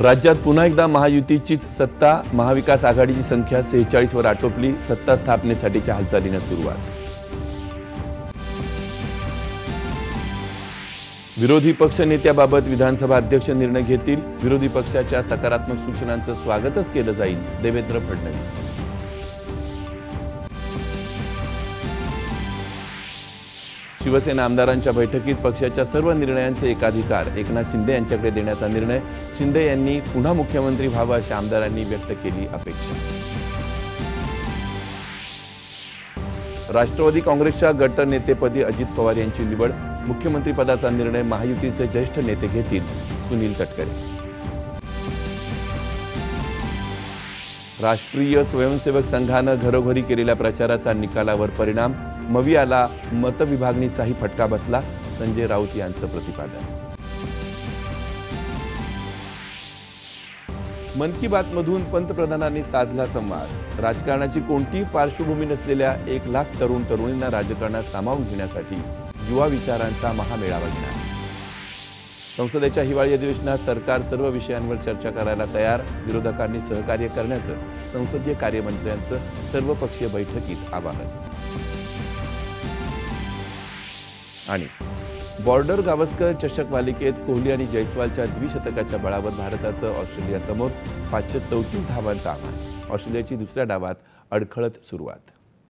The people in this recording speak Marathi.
राज्यात पुन्हा एकदा महायुतीचीच सत्ता महाविकास आघाडीची संख्या सेहेचाळीसवर आटोपली सत्ता स्थापनेसाठीच्या हालचालींना सुरुवात. विरोधी पक्ष नेत्याबाबत विधानसभा अध्यक्ष निर्णय घेतील. विरोधी पक्षाच्या सकारात्मक सूचनांचं स्वागतच केलं जाईल. देवेंद्र फडणवीस. शिवसेना आमदारांच्या बैठकीत पक्षाच्या सर्व निर्णयांचे एकाधिकार एकनाथ शिंदे यांच्याकडे देण्याचा निर्णय. शिंदे यांनी पुन्हा मुख्यमंत्री व्हावं अशी आमदारांनी व्यक्त केली अपेक्षा. राष्ट्रवादी काँग्रेसच्या गट नेतेपदी अजित पवार यांची निवड. मुख्यमंत्रीपदाचा निर्णय महायुतीचे ज्येष्ठ नेते घेतील सुनील तटकरे. राष्ट्रीय स्वयंसेवक संघानं घरोघरी केलेल्या प्रचाराचा निकालावर परिणाम. मवियाला मतविभागणीचाही फटका बसला संजय राऊत यांचं प्रतिपादन. मन की बात मधून पंतप्रधानांनी साधला संवाद. राजकारणाची कोणतीही पार्श्वभूमी नसलेल्या एक लाख तरुण तरुणींना राजकारणात सामावून घेण्यासाठी युवा विचारांचा महामेळावा घेणार. संसदेच्या हिवाळी अधिवेशनात सरकार सर्व विषयांवर चर्चा करायला तयार विरोधकांनी सहकार्य करण्याचं संसदीय कार्यमंत्र्यांचं सर्वपक्षीय बैठकीत आवाहन. आणि. बॉर्डर गावस्कर चषक मालिकेत कोहली आणि जयस्वालच्या द्विशतकाच्या बळावर भारताचं ऑस्ट्रेलियासमोर पाचशे चौतीस धावांचं आव्हान. ऑस्ट्रेलियाची दुसऱ्या डावात अडखळत सुरुवात.